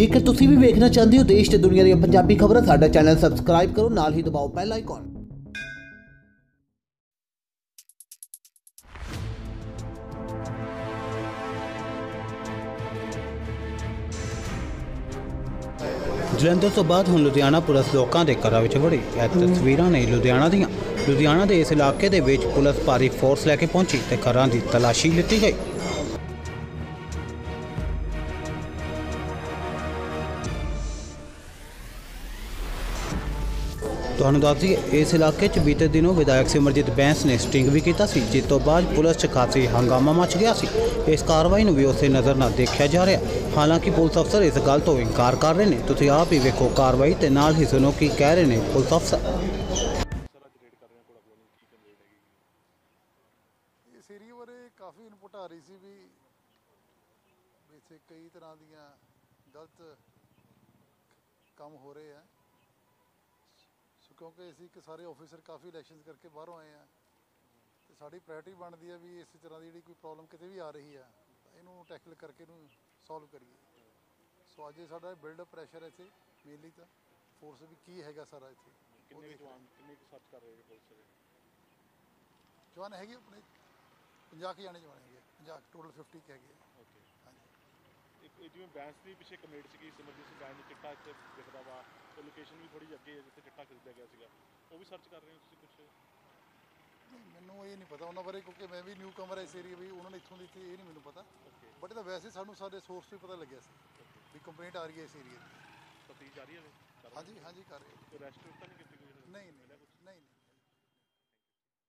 ਜੇਕਰ ਤੁਸੀਂ ਵੀ ਵੇਖਣਾ ਚਾਹੁੰਦੇ ਹੋ ਦੇਸ਼ ਤੇ ਦੁਨੀਆ ਦੀਆਂ ਪੰਜਾਬੀ ਖਬਰਾਂ, ਸਾਡਾ ਚੈਨਲ ਸਬਸਕ੍ਰਾਈਬ ਕਰੋ, ਨਾਲ ਹੀ ਦਬਾਓ ਬੈਲ ਆਈਕਨ ਜਲੰਧਰ ਤੋਂ ਬਾਅਦ ਹੁਣ ਲੁਧਿਆਣਾ ਪੁਲਿਸ ਲੋਕਾਂ ਦੇ ਘਰਾਂ ਵਿੱਚ ਵੜੀ। ਇਹ ਤਸਵੀਰਾਂ ਨੇ ਲੁਧਿਆਣਾ ਦੀਆਂ। ਲੁਧਿਆਣਾ ਦੇ ਇਸ ਇਲਾਕੇ ਦੇ ਵਿੱਚ ਪੁਲਿਸ ਭਾਰੀ ਫੋਰਸ ਲੈ ਕੇ ਪਹੁੰਚੀ ਤੇ ਘਰਾਂ ਦੀ ਤਲਾਸ਼ੀ ਲਿੱਤੀ ਗਈ। ਤੁਹਾਨੂੰ ਦੱਸ ਦਈਏ, ਇਸ ਇਲਾਕੇ 'ਚ ਬੀਤੇ ਦਿਨੋਂ ਵਿਧਾਇਕ ਸਿਮਰਜੀਤ ਬੈਂਸ ਨੇ ਸਟਿੰਗ ਵੀ ਕੀਤਾ ਸੀ, ਜਿਸ ਤੋਂ ਬਾਅਦ ਪੁਲਿਸ 'ਚ ਖਾਸੀ ਹੰਗਾਮਾ ਮਚ ਗਿਆ ਸੀ। ਇਸ ਕਾਰਵਾਈ ਨੂੰ ਵੀ ਉਸੇ ਨਜ਼ਰ ਨਾਲ ਦੇਖਿਆ ਜਾ ਰਿਹਾ ਹਾਲਾਂਕਿ ਪੁਲਿਸ ਅਫਸਰ ਇਸ ਗੱਲ ਤੋਂ ਇਨਕਾਰ ਕਰ ਰਹੇ ਨੇ। ਤੁਸੀਂ ਆਪ ਹੀ ਵੇਖੋ ਕਾਰਵਾਈ ਤੇ ਨਾਲ ਹੀ ਸੁਣੋ ਕੀ ਕਹਿ ਰਹੇ ਨੇ ਪੁਲਿਸ ਅਫਸਰ। ਇਸ ਏਰੀਆ ਬਾਰੇ ਕਾਫੀ ਇਨਪੁਟ ਆ ਰਹੀ ਸੀ ਵੀ ਵੀ ਇੱਥੇ ਕਈ ਤਰ੍ਹਾਂ ਦੀਆਂ ਗਲਤ ਕੰਮ ਹੋ ਰਹੇ ਆ। ਸੋ ਕਿਉਂਕਿ ਅਸੀਂ ਇੱਕ ਸਾਰੇ ਆਫੀਸਰ ਕਾਫੀ ਇਲੈਕਸ਼ਨਸ ਕਰਕੇ ਬਾਹਰੋਂ ਆਏ ਆ ਤੇ ਸਾਡੀ ਪ੍ਰਾਇੋਰਟੀ ਬਣਦੀ ਆ ਵੀ ਇਸੇ ਤਰ੍ਹਾਂ ਦੀ ਜਿਹੜੀ ਕੋਈ ਪ੍ਰੋਬਲਮ ਕਿਤੇ ਵੀ ਆ ਰਹੀ ਆ ਇਹਨੂੰ ਟੈਕਲ ਕਰਕੇ ਇਹਨੂੰ ਸੋਲਵ ਕਰੀਏ। ਸੋ ਅੱਜ ਇਹ ਸਾਡਾ ਬਿਲਡ ਅਪ ਪ੍ਰੈਸ਼ਰ ਇੱਥੇ ਮੇਨਲੀ ਤਾਂ ਫੋਰਸ ਵੀ ਕੀ ਹੈਗਾ ਸਾਰਾ ਇੱਥੇ। ਕਿੰਨੇ ਜਵਾਨ ਕਿੰਨੇ ਕੁ ਸਰਚ ਕਰ ਰਹੇ ਨੇ ਪੁਲਿਸ ਦੇ ਜਵਾਨ ਹੈਗੇ ਆਪਣੇ 50 ਕੁ ਜਾਣੇ ਜਵਾਨ ਹੈਗੇ 50 ਟੋਟਲ 50 ਕੁ ਹੈਗੇ ਆ। ਓਕੇ ਜਿਵੇਂ ਬੈਂਸ ਦੀ ਪਿੱਛੇ ਕਮੇਟ ਸੀਗੀ ਸਿਮਰਜੀਤ ਸਿੰਘ ਬੈਂਸ ਨੂੰ ਚਿੱਟਾ ਇੱਥੇ ਦਿਖਦਾ ਵਾ ਤੇ ਲੋਕੇਸ਼ਨ ਵੀ ਥੋੜੀ ਅੱਗੇ ਹੈ ਜਿੱਥੇ ਚਿੱਟਾ ਖਰੀਦਿਆ ਗਿਆ ਸੀਗਾ। ਉਹ ਵੀ ਸਰਚ ਕਰ ਰਹੇ ਹੋ ਤੁਸੀਂ ਕੁਝ ਨਹੀਂ, ਮੈਨੂੰ ਇਹ ਨਹੀਂ ਪਤਾ ਉਹਨਾਂ ਬਾਰੇ ਕਿਉਂਕਿ ਮੈਂ ਵੀ ਨਿਊ ਕਮਰ ਇਸ ਏਰੀਆ ਵੀ ਉਹਨਾਂ ਨੇ ਇੱਥੋਂ ਦੀ ਇੱਥੇ ਇਹ ਨਹੀਂ ਮੈਨੂੰ ਪਤਾ। ਓਕੇ ਬਟ ਇਹ ਤਾਂ ਵੈਸੇ ਸਾਨੂੰ ਸਾਡੇ ਸੋਰਸ ਤੋਂ ਹੀ ਪਤਾ ਲੱਗਿਆ ਸੀ ਵੀ ਕੰਪਲੇਂਟ ਆ ਰਹੀ ਹੈ ਇਸ ਏਰੀਆ ਦੀ। ਤਫਤੀਸ਼ ਜਾਰੀ ਹੈ ਹਾਂਜੀ ਹਾਂਜੀ ਕਰ ਰਹੇ ਕੋਈ ਰੈਸਟ ਤਾਂ ਨਹੀਂ ਕੀਤੀ ਕੋਈ